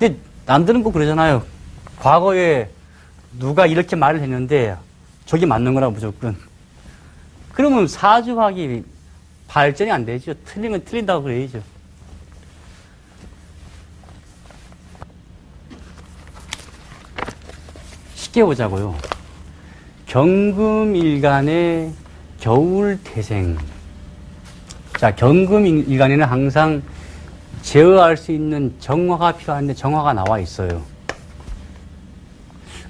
근데 남들은 꼭 그러잖아요. 과거에 누가 이렇게 말을 했는데 저게 맞는 거라 무조건. 그러면 사주학이 발전이 안 되죠. 틀리면 틀린다고 그래야죠. 쉽게 보자고요. 경금일간의 겨울 태생. 자, 경금일간에는 항상 제어할 수 있는 정화가 필요한데 정화가 나와 있어요.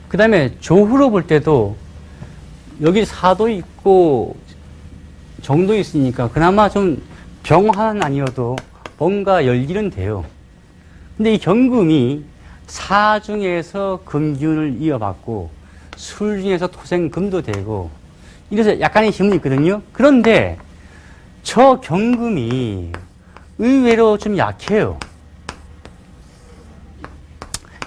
그 다음에 조후로 볼 때도 여기 사도 있고 정도 있으니까 그나마 좀 병화는 아니어도 뭔가 열기는 돼요. 근데 이 경금이 사 중에서 금기운을 이어받고 술 중에서 토생금도 되고 이래서 약간의 힘은 있거든요. 그런데 저 경금이 의외로 좀 약해요.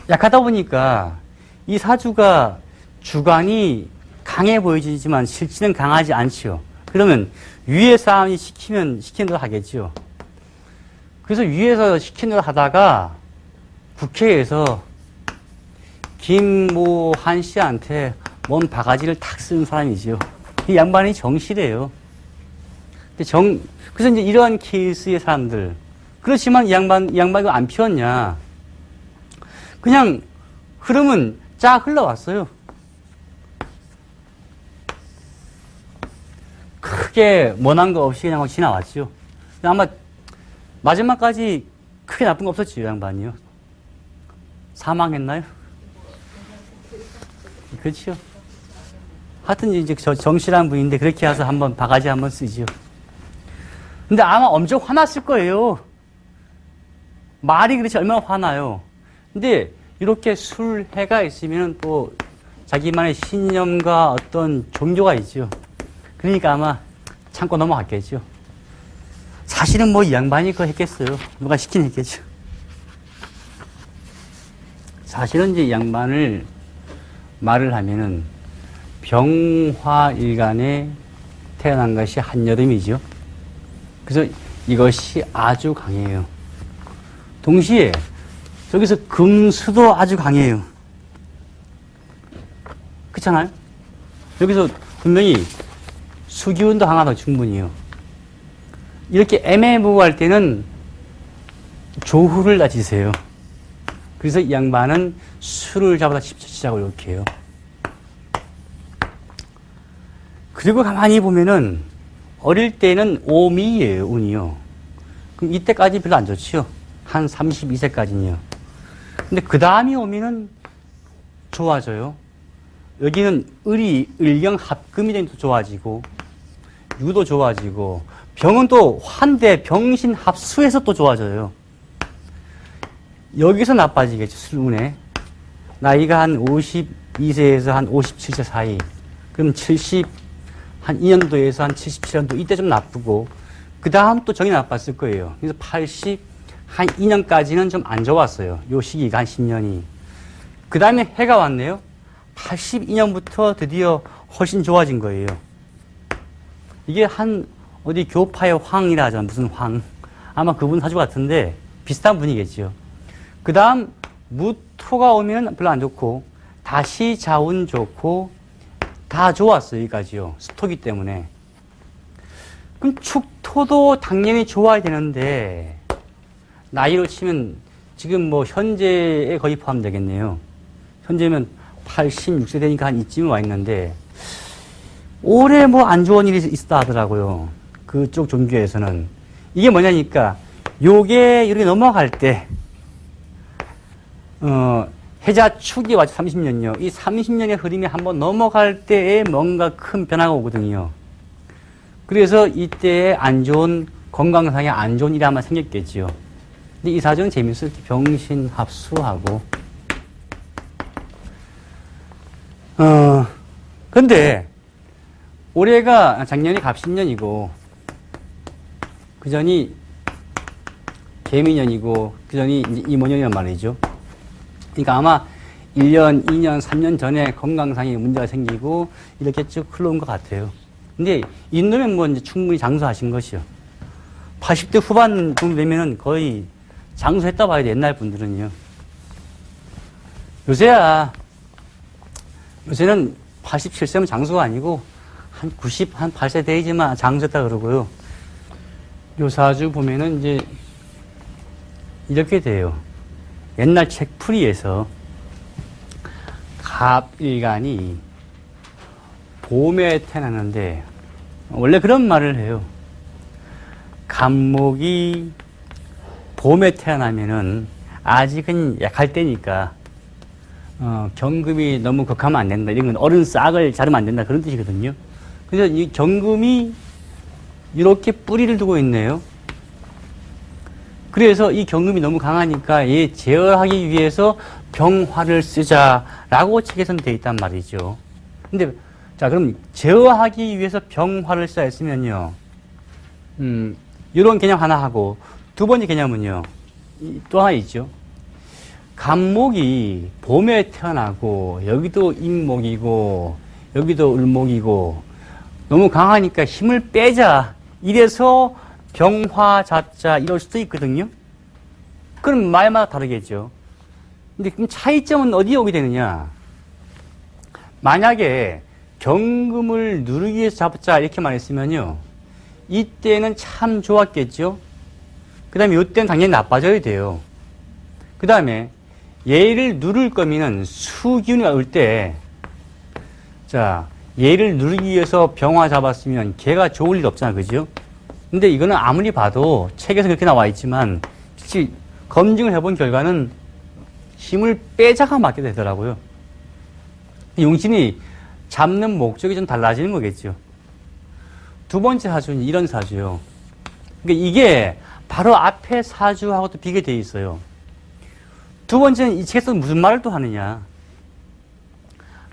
약하다 보니까 이 사주가 주관이 강해 보여지지만 실질은 강하지 않지요. 그러면 위에 사람이 시키면 시키는 대로 하겠지요. 그래서 위에서 시키는 대로 하다가 국회에서 김모한 씨한테 뭔 바가지를 탁 쓰는 사람이지요. 이 양반이 정실해요. 정, 그래서 이제 이러한 케이스의 사람들. 그렇지만 이 양반, 이 양반 이 안 피웠냐. 그냥 흐름은 쫙 흘러왔어요. 크게 원한 거 없이 그냥 막 지나왔죠. 아마 마지막까지 크게 나쁜 거 없었지, 이 양반이요. 사망했나요? 그렇죠. 하여튼 이제 저 정실한 분인데 그렇게 해서 한번 바가지 한번 쓰죠. 근데 아마 엄청 화났을 거예요. 말이 그렇지 얼마나 화나요. 근데 이렇게 술해가 있으면 또 자기만의 신념과 어떤 종교가 있죠. 그러니까 아마 참고 넘어갔겠죠. 사실은 뭐이 양반이 그거 했겠어요. 누가 시킨 했겠죠. 사실은 이제 이 양반을 말을 하면은 병화일간에 태어난 것이 한여름이죠. 그래서 이것이 아주 강해요. 동시에 저기서 금수도 아주 강해요. 그렇잖아요? 여기서 분명히 수기운도 강하다 충분히요. 이렇게 애매모호할 때는 조후를 다지세요. 그래서 이 양반은 술을 잡아다 시작을 이렇게 해요. 그리고 가만히 보면은 어릴 때는 오미예요, 운이요. 그럼 이때까지 별로 안 좋지요. 한 32세까지는요. 근데 그 다음이 오면은 좋아져요. 여기는 을이, 을경 합금이 되면 또 좋아지고, 유도 좋아지고, 병은 또 환대, 병신 합수해서 또 좋아져요. 여기서 나빠지겠죠, 술운에. 나이가 한 52세에서 한 57세 사이. 그럼 70, 한 2년도에서 한 77년도 이때 좀 나쁘고 그 다음 또 정이 나빴을 거예요. 그래서 80, 한 2년까지는 좀 안 좋았어요. 요 시기가 한 10년이. 그 다음에 해가 왔네요. 82년부터 드디어 훨씬 좋아진 거예요. 이게 한 어디 교파의 황이라 하잖아. 무슨 황. 아마 그분 사주 같은데 비슷한 분이겠죠. 그 다음 무토가 오면 별로 안 좋고 다시 자운 좋고 다 좋았어요, 여기까지요. 스토기 때문에. 그럼 축토도 당연히 좋아야 되는데, 나이로 치면 지금 뭐 현재에 거의 포함되겠네요. 현재면 86세 되니까 한 이쯤 와 있는데, 올해 뭐 안 좋은 일이 있었다 하더라고요. 그쪽 종교에서는. 이게 뭐냐니까, 요게 이렇게 넘어갈 때, 어, 해자 축이 와서 30년요. 이 30년의 흐름이 한번 넘어갈 때에 뭔가 큰 변화가 오거든요. 그래서 이때에 안 좋은 건강상에 안 좋은 일이 아마 생겼겠지요. 근데 이 사정은 재밌어요. 병신 합수하고. 어, 근데 올해가 작년이 갑신년이고 그 전이 개미년이고 그 전이 이제 이모년이란 말이죠. 그러니까 아마 1년, 2년, 3년 전에 건강상에 문제가 생기고 이렇게 쭉 흘러온 것 같아요. 근데 이놈은 뭐 이제 충분히 장수하신 것이요. 80대 후반 정도 되면은 거의 장수했다 봐야 돼, 옛날 분들은요. 요새야, 요새는 87세면 장수가 아니고 한 90, 한 8세 되지만 장수다 그러고요. 요 사주 보면은 이제 이렇게 돼요. 옛날 책풀이에서 갑일간이 봄에 태어났는데 원래 그런 말을 해요. 갑목이 봄에 태어나면은 아직은 약할 때니까 어, 경금이 너무 극하면 안 된다. 이런 건 어른 싹을 자르면 안 된다. 그런 뜻이거든요. 그래서 이 경금이 이렇게 뿌리를 두고 있네요. 그래서 이 경금이 너무 강하니까 얘 제어하기 위해서 병화를 쓰자라고 책에서는 돼 있단 말이죠. 근데 자 그럼 제어하기 위해서 병화를 쓰자 했으면요. 음, 이런 개념 하나 하고 두 번째 개념은요. 이- 또 하나 있죠. 간목이 봄에 태어나고 여기도 임목이고 여기도 을목이고 너무 강하니까 힘을 빼자 이래서 병화 잡자 이럴 수도 있거든요. 그럼 말마다 다르겠죠. 근데 그럼 차이점은 어디에 오게 되느냐? 만약에 경금을 누르기 위해서 잡자 이렇게 말했으면요. 이때는 참 좋았겠죠. 그 다음에 이때는 당연히 나빠져야 돼요. 그 다음에 얘를 누를 거면은 수기운이 올 때, 자, 얘를 누르기 위해서 병화 잡았으면 걔가 좋을 일 없잖아, 그죠? 근데 이거는 아무리 봐도 책에서 그렇게 나와 있지만, 실제 검증을 해본 결과는 힘을 빼자가 맞게 되더라고요. 용신이 잡는 목적이 좀 달라지는 거겠죠. 두 번째 사주는 이런 사주요. 그러니까 이게 바로 앞에 사주하고도 비교되어 있어요. 두 번째는 이 책에서 무슨 말을 또 하느냐.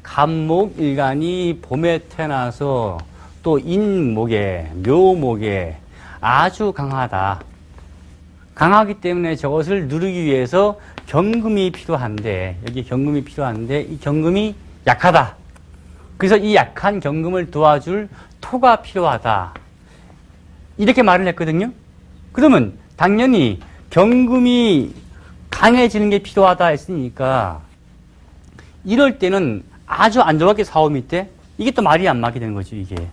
간목 일간이 봄에 태어나서 또 인목에, 묘목에 아주 강하다. 강하기 때문에 저것을 누르기 위해서 경금이 필요한데, 여기 경금이 필요한데, 이 경금이 약하다. 그래서 이 약한 경금을 도와줄 토가 필요하다. 이렇게 말을 했거든요. 그러면 당연히 경금이 강해지는 게 필요하다 했으니까 이럴 때는 아주 안 좋게 사오미 때 이게 또 말이 안 맞게 되는 거죠, 이게.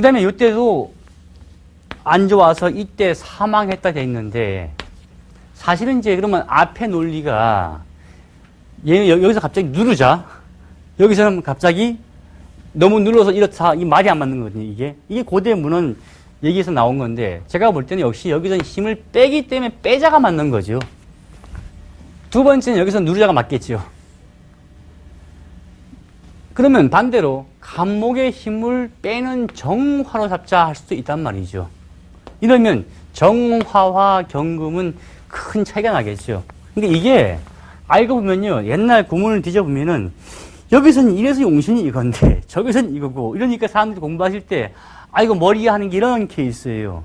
그 다음에 이때도 안 좋아서 이때 사망했다 돼 있는데 사실은 이제 그러면 앞에 논리가 얘 여기서 갑자기 누르자. 여기서는 갑자기 너무 눌러서 이렇다. 이 말이 안 맞는 거거든요, 이게. 이게 고대 문헌 얘기에서 나온 건데, 제가 볼 때는 역시 여기서는 힘을 빼기 때문에 빼자가 맞는 거죠. 두 번째는 여기서 누르자가 맞겠죠. 그러면 반대로 간목의 힘을 빼는 정화로 잡자 할 수도 있단 말이죠. 이러면 정화와 경금은 큰 차이가 나겠죠. 그러니까 이게 알고 보면요. 옛날 구문을 뒤져보면은 여기서는 이래서 용신이 이건데 저기서는 이거고 이러니까 사람들이 공부하실 때 아 이거 머리에 하는 게 이런 케이스예요.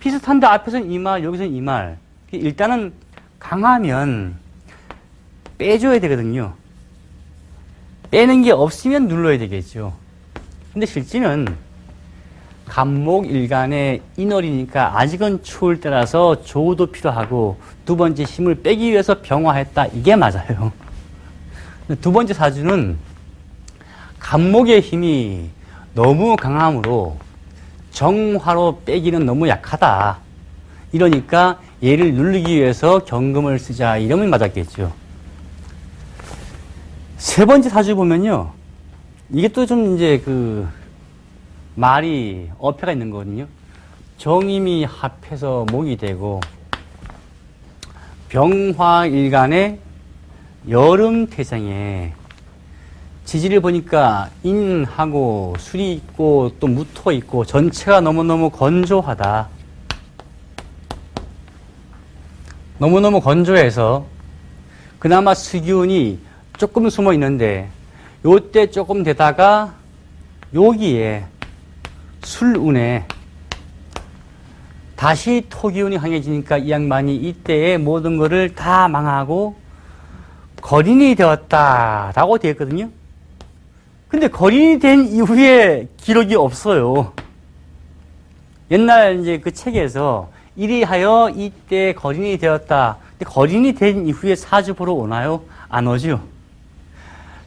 비슷한데 앞에서는 이 말, 여기서는 이 말. 일단은 강하면 빼줘야 되거든요. 빼는 게 없으면 눌러야 되겠죠. 근데 실제는 간목 일간의 인월이니까 아직은 추울 때라서 조우도 필요하고 두 번째 힘을 빼기 위해서 병화했다. 이게 맞아요. 두 번째 사주는 간목의 힘이 너무 강함으로 정화로 빼기는 너무 약하다. 이러니까 얘를 누르기 위해서 경금을 쓰자. 이러면 맞았겠죠. 세 번째 사주 보면요. 이게 또 좀 이제 그 말이 어폐가 있는 거거든요. 정임이 합해서 목이 되고 병화일간의 여름 태생에 지지를 보니까 인하고 술이 있고 또 무토 있고 전체가 너무너무 건조하다. 너무너무 건조해서 그나마 수기운이 조금 숨어 있는데 요때 조금 되다가 여기에 술운에 다시 토기운이 강해지니까 이 양반이 이때의 모든 것을 다 망하고 거린이 되었다라고 되어 있거든요. 근데 거린이 된 이후에 기록이 없어요. 옛날 이제 그 책에서 이리하여 이때 거린이 되었다. 근데 거린이 된 이후에 사주 보러 오나요? 안 오죠.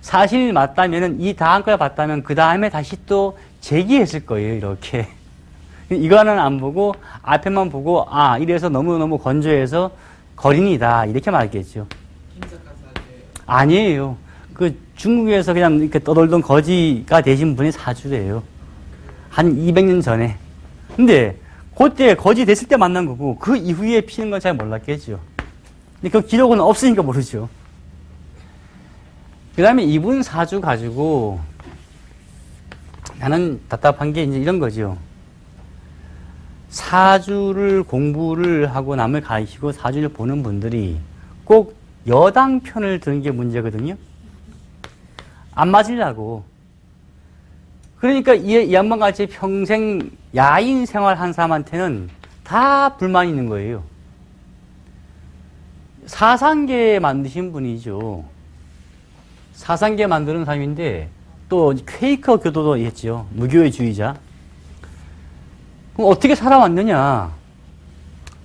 사실 맞다면은 이 다음 걸 봤다면 그 다음에 다시 또 제기했을 거예요, 이렇게. 이거는 안 보고 앞에만 보고 아 이래서 너무너무 건조해서 거린이다 이렇게 말했겠죠. 아니에요. 그 중국에서 그냥 이렇게 떠돌던 거지가 되신 분이 사주래요. 한 200년 전에. 근데 그때 거지 됐을 때 만난 거고 그 이후에 피는 건 잘 몰랐겠죠. 근데 그 기록은 없으니까 모르죠. 그 다음에 이분 사주 가지고 나는 답답한 게 이제 이런 거죠. 사주를 공부를 하고 남을 가르치고 사주를 보는 분들이 꼭 여당 편을 드는 게 문제거든요. 안 맞으려고. 그러니까 이, 이 양반 같이 평생 야인 생활 한 사람한테는 다 불만이 있는 거예요. 사상계 만드신 분이죠. 사상계 만드는 사람인데 또 퀘이커 교도도 했죠. 무교의 주의자. 그럼 어떻게 살아왔느냐?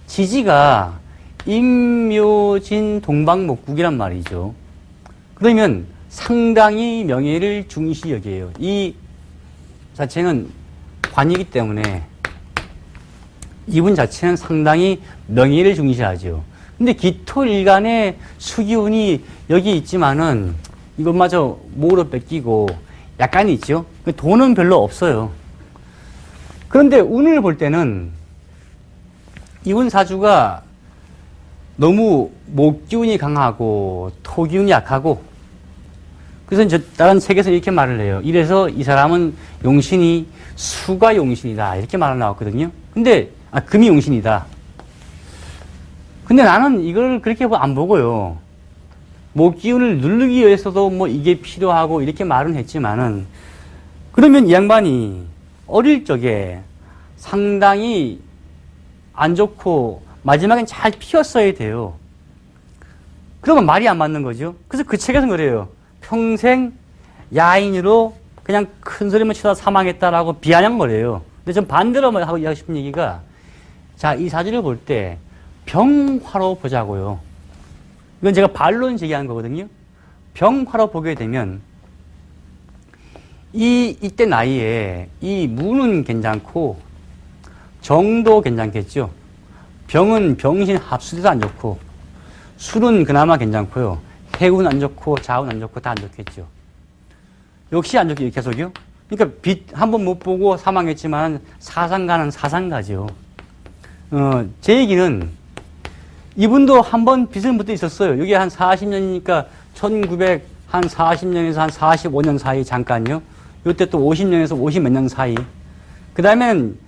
지지가 임묘진 동방목국이란 말이죠. 그러면 상당히 명예를 중시 여겨요. 이 자체는 관이기 때문에 이분 자체는 상당히 명예를 중시하죠. 근데 기토 일간의 수기운이 여기 있지만은 이것마저 목으로 뺏기고 약간 있죠. 그 돈은 별로 없어요. 그런데 운을 볼 때는 이분 사주가 너무 목 기운이 강하고 토 기운이 약하고 그래서 저 다른 책에서 이렇게 말을 해요. 이래서 이 사람은 용신이 수가 용신이다 이렇게 말을 나왔거든요. 근데 아 금이 용신이다. 근데 나는 이걸 그렇게 안 보고요. 목기운을 누르기 위해서도 뭐 이게 필요하고 이렇게 말은 했지만은 그러면 이 양반이 어릴 적에 상당히 안 좋고 마지막엔 잘 피었어야 돼요. 그러면 말이 안 맞는 거죠. 그래서 그 책에서 그래요. 평생 야인으로 그냥 큰 소리만 치다 사망했다라고 비아냥거려요. 근데 전 반대로 하고 싶은 얘기가 자, 이 사주를 볼 때 병화로 보자고요. 이건 제가 반론 제기한 거거든요. 병화로 보게 되면 이 이때 나이에 이 무는 괜찮고 정도 괜찮겠죠. 병은 병신 합수돼도 안 좋고 술은 그나마 괜찮고요. 해운 안 좋고 자운 안 좋고 다 안 좋겠죠. 역시 안 좋게 계속요. 그러니까 빛 한 번 못 보고 사망했지만 사상가는 사상가죠. 어, 제 얘기는 이분도 한 번 빚을 묻어 있었어요. 여기 한 40년이니까 1900, 한 40년에서 한 45년 사이 잠깐요. 요때 또 50년에서 50 몇 년 사이. 그 다음엔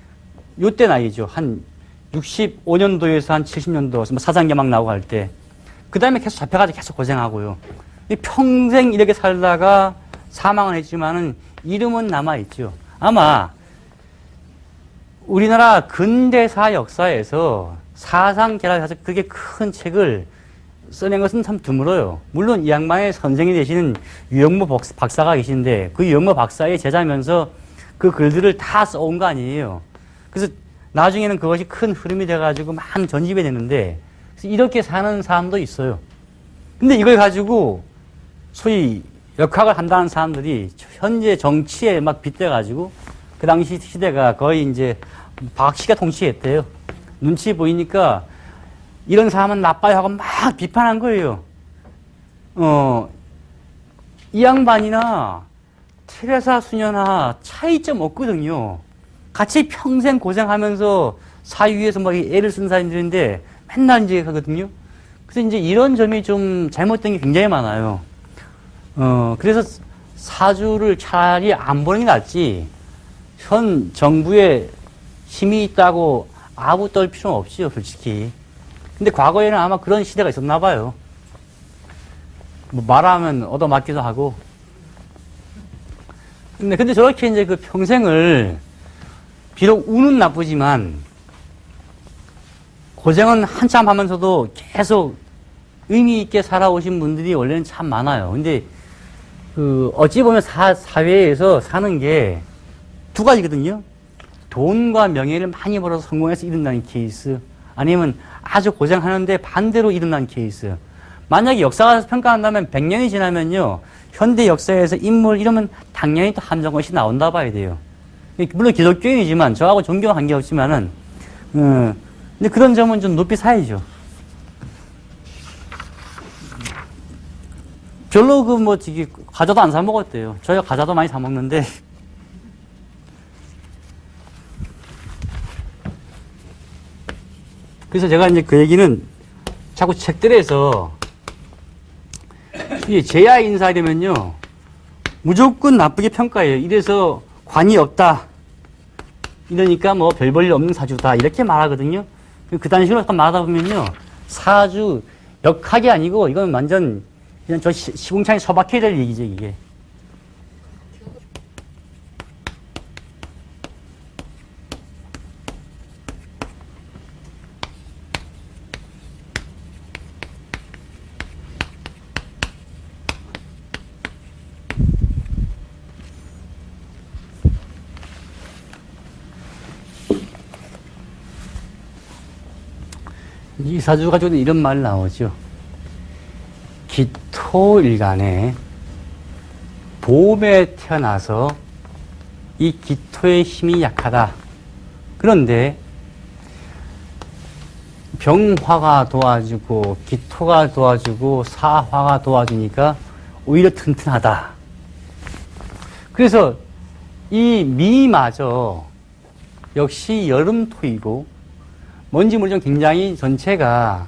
요때 나이죠. 한 65년도에서 한 70년도, 뭐 사상계 막 나오고 할 때. 그 다음에 계속 잡혀가지고 계속 고생하고요. 이 평생 이렇게 살다가 사망을 했지만은 이름은 남아있죠. 아마 우리나라 근대사 역사에서 사상 결합해서 그게 큰 책을 써낸 것은 참 드물어요. 물론 이 양반의 선생이 되시는 유영모 박- 박사가 계신데 그 유영모 박사의 제자면서 그 글들을 다 써온 거 아니에요. 그래서 나중에는 그것이 큰 흐름이 돼가지고 많은 전집이 되는데 이렇게 사는 사람도 있어요. 근데 이걸 가지고 소위 역학을 한다는 사람들이 현재 정치에 막 빗대가지고 그 당시 시대가 거의 이제 박씨가 통치했대요. 눈치 보이니까 이런 사람은 나빠요 하고 막 비판한 거예요. 어, 이 양반이나 테레사 수녀나 차이점 없거든요. 같이 평생 고생하면서 사위에서 막 애를 쓴 사람들인데 맨날 이제 하거든요. 그래서 이제 이런 점이 좀 잘못된 게 굉장히 많아요. 어, 그래서 사주를 차라리 안 보는 게 낫지. 현 정부에 힘이 있다고 아부 떨 필요는 없지요, 솔직히. 근데 과거에는 아마 그런 시대가 있었나 봐요. 뭐 말하면 얻어맞기도 하고. 근데, 근데 저렇게 이제 그 평생을 비록 운은 나쁘지만 고생은 한참 하면서도 계속 의미 있게 살아오신 분들이 원래는 참 많아요. 근데 그 어찌 보면 사, 사회에서 사는 게 두 가지거든요. 돈과 명예를 많이 벌어서 성공해서 이룬다는 케이스. 아니면 아주 고생하는데 반대로 일어난 케이스. 만약에 역사가 평가한다면 100년이 지나면요. 현대 역사에서 인물 이러면 당연히 또 한정것이 나온다 봐야 돼요. 물론 기독교인이지만 저하고 종교와 관계 없지만은 음, 근데 그런 점은 좀 높이 사야죠. 별로 그뭐 저기 과자도 안 사 먹었대요. 저희가 과자도 많이 사 먹는데 그래서 제가 이제 그 얘기는 자꾸 책들에서 이 제야 인사 되면요 무조건 나쁘게 평가해요. 이래서 관이 없다. 이러니까 뭐 별 볼일 없는 사주다 이렇게 말하거든요. 그딴 식으로 약간 말하다 보면요 사주 역학이 아니고 이건 완전 그냥 저 시- 시궁창에 처박혀야 될 얘기죠 이게. 이 사주 가지고는 이런 말 나오죠. 기토일간에 봄에 태어나서 이 기토의 힘이 약하다. 그런데 병화가 도와주고 기토가 도와주고 사화가 도와주니까 오히려 튼튼하다. 그래서 이 미마저 역시 여름토이고 뭔지 모르지만 굉장히 전체가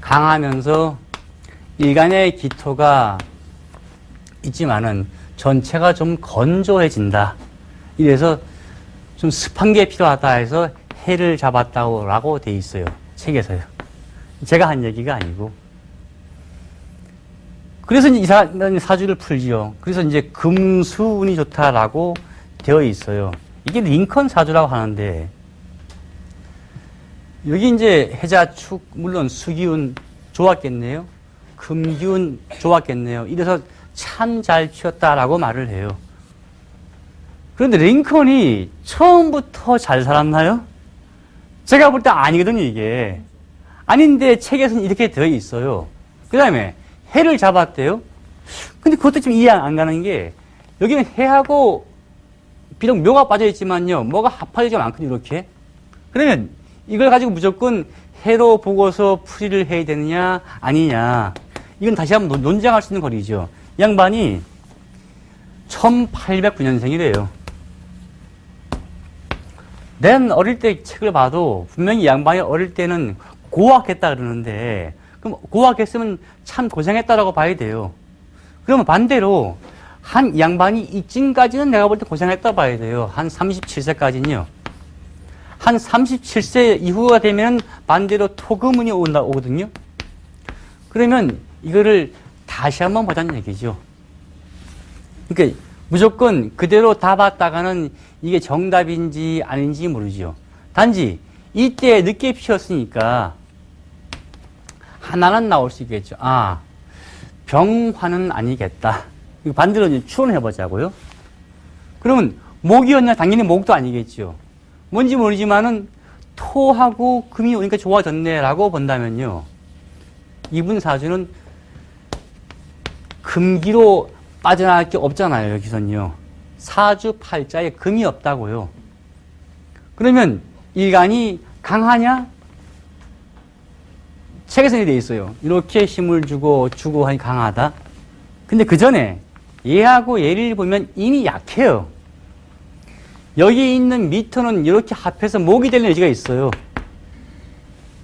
강하면서 일간의 기토가 있지만은 전체가 좀 건조해진다. 이래서 좀 습한 게 필요하다 해서 해를 잡았다고 라고 돼 있어요. 책에서요. 제가 한 얘기가 아니고. 그래서 이 사, 사주를 풀지요. 그래서 이제 금수운이 좋다라고 되어 있어요. 이게 링컨 사주라고 하는데, 여기 이제 해자축, 물론 수기운 좋았겠네요. 금기운 좋았겠네요. 이래서 참잘 피었다라고 말을 해요. 그런데 링컨이 처음부터 잘 살았나요? 제가 볼 때 아니거든요, 이게. 아닌데 책에서는 이렇게 되어 있어요. 그 다음에 해를 잡았대요. 근데 그것도 좀 이해 안 가는 게 여기는 해하고 비록 묘가 빠져 있지만요. 뭐가 합하지가 않거든요, 이렇게. 그러면 이걸 가지고 무조건 해로 보고서 풀이를 해야 되느냐, 아니냐. 이건 다시 한번 논- 논쟁할 수 있는 거리죠. 이 양반이 1809년생이래요. 난 어릴 때 책을 봐도 분명히 이 양반이 어릴 때는 고학했다 그러는데, 그럼 고학했으면 참 고생했다라고 봐야 돼요. 그러면 반대로 한 양반이 이쯤까지는 내가 볼 때 고생했다 봐야 돼요. 한 37세까지는요. 한 37세 이후가 되면 반대로 토금운이 온다, 오거든요. 그러면 이거를 다시 한번 보자는 얘기죠. 그러니까 무조건 그대로 다 봤다가는 이게 정답인지 아닌지 모르죠. 단지 이때 늦게 피었으니까 하나는 나올 수 있겠죠. 아, 병화는 아니겠다. 이거 반대로 이제 추론해 보자고요. 그러면 목이었냐? 당연히 목도 아니겠죠. 뭔지 모르지만은 토하고 금이 오니까 좋아졌네라고 본다면요. 이분 사주는 금기로 빠져나갈 게 없잖아요, 여기선요. 사주 팔자에 금이 없다고요. 그러면 일간이 강하냐? 책에서 돼 있어요. 이렇게 힘을 주고 주고 하니 강하다. 근데 그 전에 얘하고 얘를 보면 이미 약해요. 여기 있는 미터는 이렇게 합해서 목이 되는 여지가 있어요.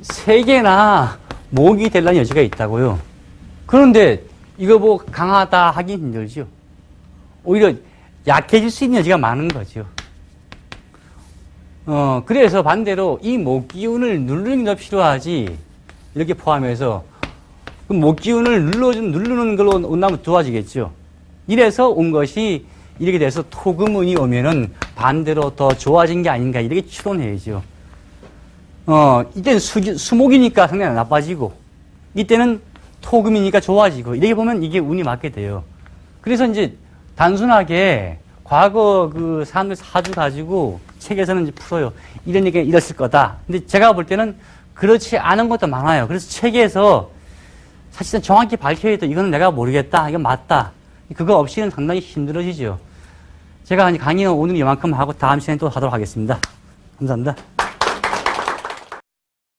세 개나 목이 되려는 여지가 있다고요. 그런데 이거 뭐 강하다 하기 힘들죠. 오히려 약해질 수 있는 여지가 많은 거죠. 어, 그래서 반대로 이 목기운을 누르는 게더 필요하지, 이렇게 포함해서, 그 목기운을 눌러, 누르는 걸로 온다면 좋아지겠죠. 이래서 온 것이 이렇게 돼서 토금운이 오면은 반대로 더 좋아진 게 아닌가, 이렇게 추론해야죠. 어, 이때는 수, 수목이니까 상당히 나빠지고, 이때는 토금이니까 좋아지고, 이렇게 보면 이게 운이 맞게 돼요. 그래서 이제 단순하게 과거 그 사람들 사주 가지고 책에서는 이제 풀어요. 이런 얘기가 이랬을 거다. 근데 제가 볼 때는 그렇지 않은 것도 많아요. 그래서 책에서 사실은 정확히 밝혀야 돼. 이거는 내가 모르겠다. 이건 맞다. 그거 없이는 상당히 힘들어지죠. 제가 강의는 오늘 이만큼 하고 다음 시간에 또 하도록 하겠습니다. 감사합니다.